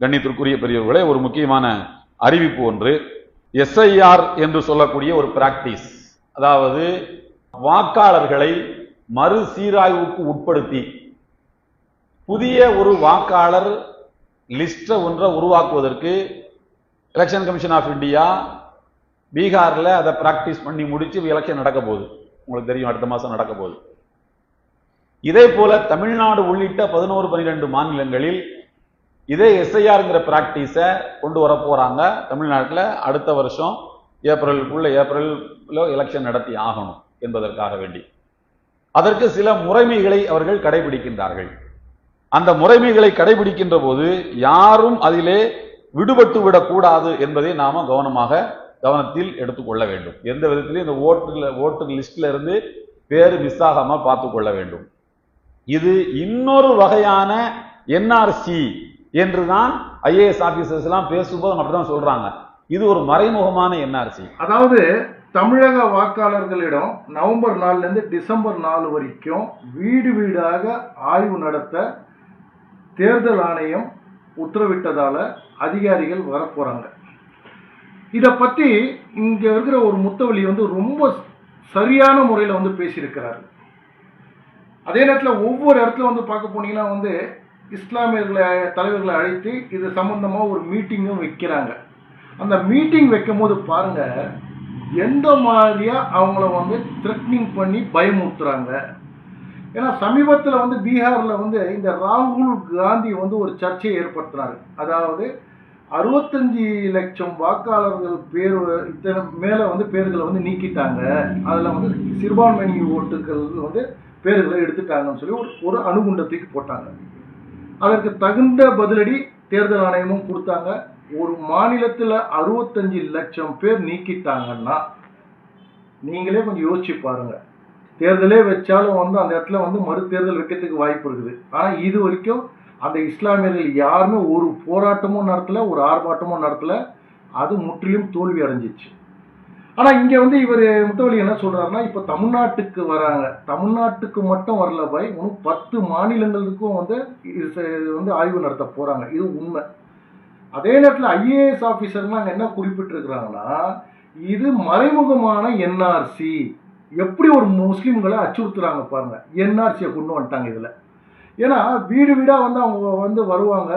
கண்ணியத்திற்குரிய பெரியவர்களே ஒரு முக்கியமான அறிவிப்பு ஒன்று. எஸ்ஐஆர் என்று சொல்லக்கூடிய ஒரு பிராக்டிஸ் அதாவது வாக்காளர்களை மறுசீராய்வுக்கு உட்படுத்தி புதிய ஒரு வாக்காளர் லிஸ்ட்டை ஒன்றை உருவாக்குவதற்கு எலெக்ஷன் கமிஷன் ஆஃப் இந்தியா பீகார்ல அதை பிராக்டிஸ் பண்ணி முடிச்சு எலெக்ஷன் நடக்க போகுது. உங்களுக்கு தெரியும் அடுத்த மாசம் நடக்க போகுது. இதே போல தமிழ்நாடு உள்ளிட்ட பதினோரு பன்னிரெண்டு மாநிலங்களில் இதே எஸ்ஐஆருங்கிற ப்ராக்டிஸை கொண்டு வர போகிறாங்க தமிழ்நாட்டில் அடுத்த வருஷம் ஏப்ரலுக்குள்ள ஏப்ரலில் எலெக்ஷன் நடத்தி ஆகணும் என்பதற்காக வேண்டி. அதற்கு சில முறைமைகளை அவர்கள் கடைபிடிக்கின்றார்கள். அந்த முறைமைகளை கடைபிடிக்கின்ற போது யாரும் அதிலே விடுபட்டு விடக்கூடாது என்பதை நாம கவனமாக கவனத்தில் எடுத்துக்கொள்ள வேண்டும். எந்த விதத்திலையும் இந்த ஓட்டு ஓட்டு லிஸ்ட்ல இருந்து பேர் மிஸ் ஆகாம பார்த்து கொள்ள வேண்டும். இது இன்னொரு வகையான என்ஆர்சி என்று தான் ஐஏஎஸ் ஆபீசர்ஸ் எல்லாம் பேசும்போது அப்படிதான் சொல்றாங்க. இது ஒரு மறைமுகமான என்ஆர்சி. அதாவது தமிழக வாக்காளர்களிடம் நவம்பர் நாலுல இருந்து டிசம்பர் நாலு வரைக்கும் வீடு வீடாக ஆய்வு நடத்த தேர்தல் ஆணையம் உத்தரவிட்டதால அதிகாரிகள் வரப்போகிறாங்க இதை பத்தி இங்க இருக்கிற ஒரு முத்தவழி வந்து ரொம்ப சரியான முறையில் வந்து பேசியிருக்கிறாரு. அதே நேரத்தில் ஒவ்வொரு இடத்துல வந்து பார்க்க போனீங்கன்னா வந்து இஸ்லாமியர்களை தலைவர்களை அழைத்து இது சம்மந்தமாக ஒரு மீட்டிங்கும் வைக்கிறாங்க. அந்த மீட்டிங் வைக்கும் போது பாருங்கள் எந்த மாதிரியாக அவங்கள வந்து த்ரெட்னிங் பண்ணி பயமுறுத்துறாங்க. ஏன்னா சமீபத்தில் வந்து பீகாரில் வந்து இந்த ராகுல் காந்தி வந்து ஒரு சர்ச்சையை ஏற்படுத்தினார் அதாவது அறுபத்தஞ்சு லட்சம் வாக்காளர்கள் பேர் இத்தனை மேலே வந்து பேர்களை வந்து நீக்கிட்டாங்க. அதில் வந்து சிறுபான்மையினி ஓட்டுகள் வந்து பேர்களை எடுத்துட்டாங்கன்னு சொல்லி ஒரு ஒரு அணுகுண்டத்துக்கு போட்டாங்க. அதற்கு தகுந்த பதிலடி தேர்தல் ஆணையமும் கொடுத்தாங்க. ஒரு மாநிலத்தில் அறுபத்தஞ்சு லட்சம் பேர் நீக்கிட்டாங்கன்னா நீங்களே கொஞ்சம் யோசிச்சு பாருங்க. தேர்தலே வச்சாலும் வந்து அந்த இடத்துல வந்து மறு தேர்தல் வைக்கிறதுக்கு வாய்ப்பு இருக்குது. ஆனால் இது வரைக்கும் அந்த இஸ்லாமியர்கள் யாருமே ஒரு போராட்டமும் நடத்தலை ஒரு ஆர்ப்பாட்டமும் நடத்தலை. அது முற்றிலும் தோல்வி அடைஞ்சிச்சு. ஆனால் இங்கே வந்து இவர் முத்தவழி என்ன சொல்கிறாருன்னா இப்போ தமிழ்நாட்டுக்கு வராங்க. தமிழ்நாட்டுக்கு மட்டும் வரல பாய். இன்னும் பத்து மாநிலங்களுக்கும் வந்து இது இது வந்து ஆய்வு நடத்த போகிறாங்க இது உண்மை. அதே நேரத்தில் ஐஏஎஸ் ஆஃபீஸர்லாம் அங்கே என்ன குறிப்பிட்டிருக்கிறாங்கன்னா இது மறைமுகமான என்ஆர்சி எப்படி ஒரு முஸ்லீம்களை அச்சுறுத்துறாங்க பாருங்கள் என்ஆர்சியை கொண்டு வந்துட்டாங்க இதில். ஏன்னா வீடு வீடாக வந்து அவங்க வந்து வருவாங்க.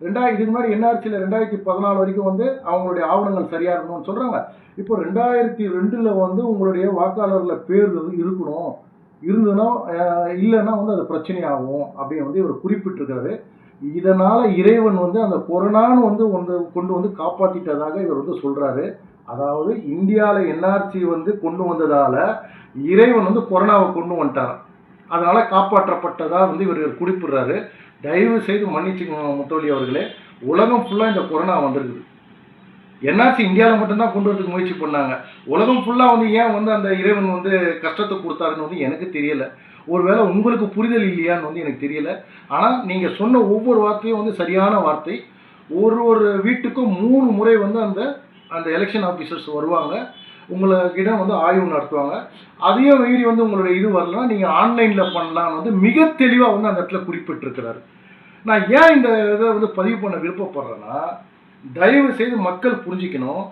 ரெண்டாயிரம் இதுக்கு முன்னாடி என்ஆர்சியில் ரெண்டாயிரத்தி பதினாலு வரைக்கும் வந்து அவங்களுடைய ஆவணங்கள் சரியாக இருக்கணும்னு சொல்கிறாங்க இப்போ ரெண்டாயிரத்தி ரெண்டில் வந்து உங்களுடைய வாக்காளரில் பேர் வந்து இருக்கணும். இருந்ததுன்னா இல்லைன்னா வந்து அது பிரச்சனையாகும் அப்படின்னு வந்து இவர் குறிப்பிட்டிருக்கிறாரு. இதனால் இறைவன் வந்து அந்த கொரோனான்னு வந்து ஒன்று கொண்டு வந்து காப்பாற்றிட்டதாக இவர் வந்து சொல்கிறாரு அதாவது இந்தியாவில் என்ஆர்சி வந்து கொண்டு வந்ததால் இறைவன் வந்து கொரோனாவை கொண்டு வந்துட்டார் அதனால் காப்பாற்றப்பட்டதாக வந்து இவர் குறிப்பிடுறாரு. தயவு செய்து மன்னிச்சுக்கோங்க முத்தோலி அவர்களே. உலகம் ஃபுல்லாக இந்த கொரோனா வந்திருக்குது. என்ஆர்சி இந்தியாவில் மட்டும்தான் கொண்டு வரதுக்கு முயற்சி பண்ணாங்க. உலகம் ஃபுல்லாக வந்து ஏன் வந்து அந்த இறைவன் வந்து கஷ்டத்தை கொடுத்தாருன்னு வந்து எனக்கு தெரியலை. ஒருவேளை உங்களுக்கு புரிதல் இல்லையான்னு வந்து எனக்கு தெரியல. ஆனால் நீங்கள் சொன்ன ஒவ்வொரு வார்த்தையும் வந்து சரியான வார்த்தை. ஒரு ஒரு வீட்டுக்கும் மூணு முறை வந்து அந்த அந்த எலெக்ஷன் ஆஃபீஸர்ஸ் வருவாங்க. உங்களுக்கிடம் வந்து ஆய்வு நடத்துவாங்க. அதையும் மீறி வந்து உங்களுடைய இது வரலன்னா நீங்கள் ஆன்லைனில் பண்ணலாம்னு வந்து மிக தெளிவாக வந்து அந்த இடத்துல குறிப்பிட்டிருக்கிறாரு. நான் ஏன் இந்த இதை வந்து பதிவு பண்ண விருப்பப்படுறேன்னா தயவு செய்து மக்கள் புரிஞ்சுக்கணும்.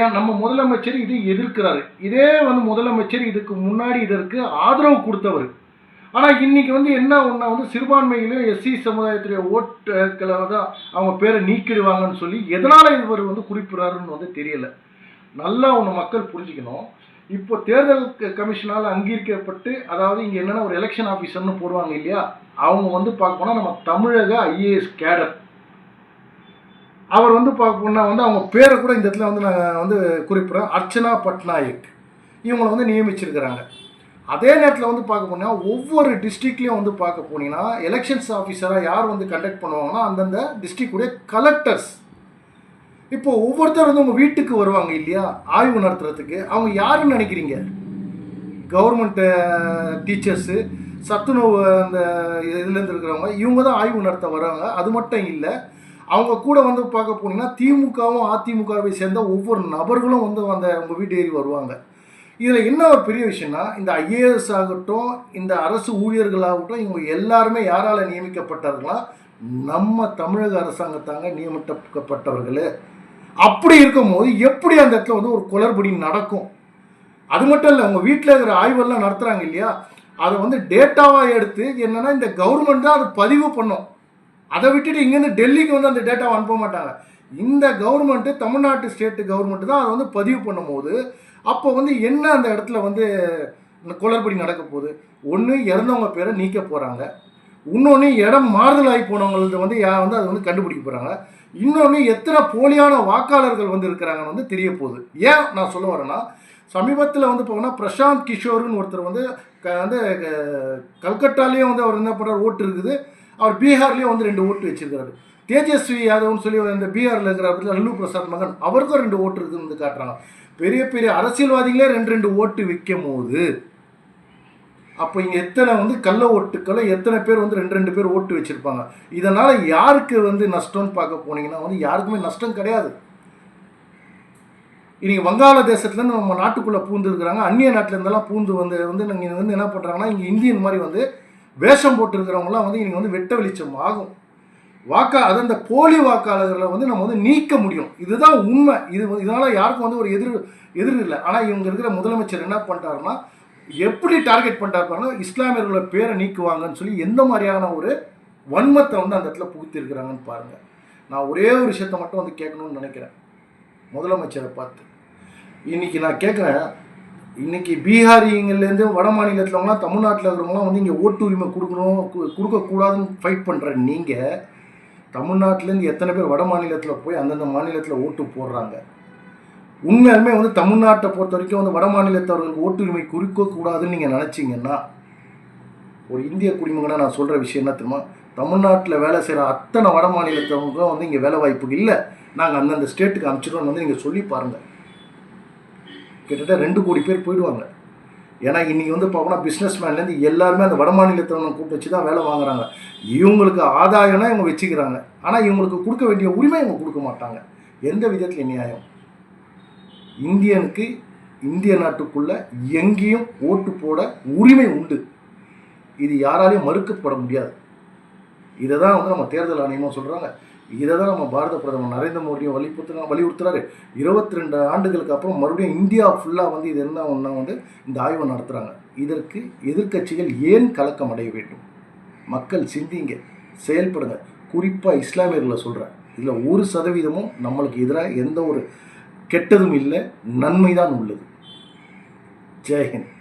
ஏன் நம்ம முதலமைச்சர் இது எதிர்க்கிறாரு. இதே வந்து முதலமைச்சர் இதுக்கு முன்னாடி இதற்கு ஆதரவு கொடுத்தவர். ஆனால் இன்னைக்கு வந்து என்ன ஒன்றா வந்து சிறுபான்மையிலும் எஸ்சி சமுதாயத்துடைய ஓட்டுக்களை வந்து அவங்க பேரை நீக்கிடுவாங்கன்னு சொல்லி எதனால் இவர் வந்து குறிப்பிடுறாருன்னு வந்து தெரியலை. நல்லா ஒன்று மக்கள் புரிஞ்சுக்கணும். இப்போ தேர்தல் க- கமிஷனால் அங்கீகரிக்கப்பட்டு அதாவது இங்கே என்னென்ன ஒரு எலெக்ஷன் ஆஃபீஸர்னு போடுவாங்க இல்லையா? அவங்க வந்து பார்க்க போனால் நம்ம தமிழக ஐஏஎஸ் கேடர். அவர் வந்து பார்க்க போனால் வந்து அவங்க பேரை கூட இந்த இடத்துல வந்து நான் வந்து குறிப்பிட்றேன். அர்ச்சனா பட்நாயக். இவங்களை வந்து நியமிச்சிருக்கிறாங்க. அதே நேரத்தில் வந்து பார்க்க போனால் ஒவ்வொரு டிஸ்ட்ரிக்ட்லேயும் வந்து பார்க்க போனீங்கன்னா எலெக்ஷன்ஸ் ஆஃபீஸராக யார் வந்து கண்டக்ட் பண்ணுவாங்கன்னா அந்தந்த டிஸ்ட்ரிக்டுடைய கலெக்டர்ஸ் இப்போ ஒவ்வொருத்தர் வந்து உங்கள் வீட்டுக்கு வருவாங்க இல்லையா? ஆய்வு நடத்துறதுக்கு. அவங்க யாருன்னு நினைக்கிறீங்க? கவர்மெண்ட்டு டீச்சர்ஸு சத்துணவு அந்த இதுலேருந்து இருக்கிறவங்க இவங்க தான் ஆய்வு நடத்த வராங்க. அது மட்டும் இல்லை அவங்க கூட வந்து பார்க்க போனீங்கன்னா திமுகவும் அதிமுகவை சேர்ந்த ஒவ்வொரு நபர்களும் வந்து அந்த உங்கள் வீட்டு ஏறி வருவாங்க. இதில் என்ன ஒரு பெரிய விஷயம்னா இந்த ஐஏஎஸ் ஆகட்டும் இந்த அரசு ஊழியர்களாகட்டும் இவங்க எல்லாருமே யாரால் நியமிக்கப்பட்டார்களா நம்ம தமிழக அரசாங்கத்தாங்க நியமிக்கப்பட்டவர்கள். அப்படி இருக்கும்போது எப்படி அந்த இடத்துல வந்து ஒரு குளறுபடி நடக்கும்? அது மட்டும் இல்லை உங்கள் வீட்டில் இருக்கிற ஆய்வெல்லாம் நடத்துகிறாங்க இல்லையா? அதை வந்து டேட்டாவாக எடுத்து என்னன்னா இந்த கவர்மெண்ட் தான் அது பதிவு பண்ணும். அதை விட்டுட்டு இங்கேருந்து டெல்லிக்கு வந்து அந்த டேட்டாவை அனுப்ப மாட்டாங்க. இந்த கவர்மெண்ட்டு தமிழ்நாட்டு ஸ்டேட்டு கவர்மெண்ட்டு தான் அதை வந்து பதிவு பண்ணும்போது அப்போ வந்து என்ன அந்த இடத்துல வந்து இந்த குளறுபடி நடக்க போகுது? ஒன்று இறந்தவங்க பேரை நீக்க போகிறாங்க இன்னொன்று இடம் மாறுதல் ஆகி போனவங்களுக்கு வந்து யார் வந்து அதை வந்து கண்டுபிடிக்க போகிறாங்க இன்னொன்று எத்தனை போலியான வாக்காளர்கள் வந்து இருக்கிறாங்கன்னு வந்து தெரிய போகுது ஏன் நான் சொல்ல வரேன்னா சமீபத்தில் வந்து போனால் பிரசாந்த் கிஷோர்னு ஒருத்தர் வந்து க- வந்து க- கல்கட்டாலேயும் வந்து அவர் என்ன பண்ணுறாரு ஓட்டு இருக்குது. அவர் பீகார்லேயும் வந்து ரெண்டு ஓட்டு வச்சிருக்காரு தேஜஸ்வி யாதவ்னு சொல்லி இந்த பீகாரில் இருக்கிற லல்லு பிரசாத் மகன் அவருக்கும் ரெண்டு ஓட்டு இருக்குதுன்னு வந்து காட்டுறாங்க. பெரிய பெரிய அரசியல்வாதிகளே ரெண்டு ரெண்டு ஓட்டு விற்கும் போது அப்போ இங்கே எத்தனை வந்து கள்ள ஓட்டுக்களை எத்தனை பேர் வந்து ரெண்டு ரெண்டு பேர் ஓட்டு வச்சுருப்பாங்க? இதனால் யாருக்கு வந்து நஷ்டம்னு பார்க்க போனீங்கன்னா வந்து யாருக்குமே நஷ்டம் கிடையாது. இன்றைக்கி வங்காள தேசத்துலேருந்து நம்ம நாட்டுக்குள்ளே பூந்து இருக்கிறாங்க. அந்நிய நாட்டுல இருந்தெல்லாம் பூந்து வந்து வந்து இங்கே வந்து என்ன பண்ணுறாங்கன்னா இங்கே இந்தியன் மாதிரி வந்து வேஷம் போட்டு இருக்கிறவங்களாம் வந்து இன்றைக்கி வந்து வெட்ட வெளிச்சம் ஆகும். வாக்கா அது அந்த போலி வாக்காளர்களை வந்து நம்ம வந்து நீக்க முடியும். இதுதான் உண்மை. இது இதனால் யாருக்கும் வந்து ஒரு எதிர் எதிர் இல்லை. ஆனால் இவங்க இருக்கிற முதலமைச்சர் என்ன பண்ணிட்டாருன்னா எப்படி டார்கெட் பண்ணிட்டாருன்னா இஸ்லாமியர்களோட பேரை நீக்குவாங்கன்னு சொல்லி எந்த மாதிரியான ஒரு வன்மத்தை வந்து அந்த இடத்துல புகுத்திருக்கிறாங்கன்னு பாருங்கள் நான் ஒரே ஒரு விஷயத்தை மட்டும் வந்து கேட்கணும்னு நினைக்கிறேன். முதலமைச்சரை பார்த்து. இன்னைக்கு நான் கேட்குறேன் இன்றைக்கி பீகாரிங்கள்லேருந்து வட மாநிலத்தில்வங்களாம் தமிழ்நாட்டில் இருக்கிறவங்களாம் வந்து இங்கே ஓட்டு உரிமை கொடுக்கணும் கு- கொடுக்கக்கூடாதுன்னு ஃபைட் பண்ணுற நீங்கள் தமிழ்நாட்டிலேருந்து எத்தனை பேர் வட மாநிலத்தில் போய் அந்தந்த மாநிலத்தில் ஓட்டு போடுறாங்க. உண்மையாலுமே வந்து தமிழ்நாட்டை பொறுத்த வரைக்கும் வந்து வட மாநிலத்தவர்களுக்கு ஓட்டுரிமை குறிக்கக்கூடாதுன்னு நீங்கள் நினச்சிங்கன்னா ஒரு இந்திய குடிமகனாக நான் சொல்கிற விஷயம் என்ன தெரியுமா? தமிழ்நாட்டில் வேலை செய்கிற அத்தனை வட மாநிலத்தவங்களுக்கும் வந்து இங்கே வேலை வாய்ப்பு இல்லை. நாங்கள் அந்தந்த ஸ்டேட்டுக்கு அனுப்பிச்சிடுறோம் வந்து நீங்கள் சொல்லி பாருங்கள் கிட்டத்தட்ட ரெண்டு கோடி பேர் போயிடுவாங்க. ஏன்னா இன்றைக்கி வந்து பார்த்தோம்னா பிஸ்னஸ் மேன்லேருந்து எல்லாருமே அந்த வட மாநிலத்தவனை கூப்பிட்டு வச்சு தான் வேலை வாங்குறாங்க. இவங்களுக்கு ஆதாயம்னா இவங்க வச்சுக்கிறாங்க. ஆனால் இவங்களுக்கு கொடுக்க வேண்டிய உரிமை இவங்க கொடுக்க மாட்டாங்க. எந்த விதத்தில் நியாயம். இந்தியனுக்கு இந்திய நாட்டுக்குள்ளே எங்கேயும் ஓட்டு போட உரிமை உண்டு. இது யாராலையும் மறுக்கப்பட முடியாது. இதை தான் வந்து நம்ம தேர்தல் ஆணையமாக சொல்கிறாங்க இதை தான் நம்ம பாரத பிரதமர் நரேந்திர மோடியும் வலியுறுத்துறாங்க வலியுறுத்துறாரு. இருபத்தி ரெண்டு ஆண்டுகளுக்கு அப்புறம் மறுபடியும் இந்தியா ஃபுல்லாக வந்து இது என்ன ஒன்றா வந்து இந்த ஆய்வை நடத்துகிறாங்க இதற்கு எதிர்க்கட்சிகள் ஏன் கலக்கம் அடைய வேண்டும்? மக்கள் சிந்திங்க செயல்படுங்க. குறிப்பாக இஸ்லாமியர்களை சொல்கிறேன் இதில் ஒரு சதவீதமும் நம்மளுக்கு எதிராக எந்த ஒரு கெட்டதும் இல்லை நன்மைதான் உள்ளது. ஜெயஹிந்த்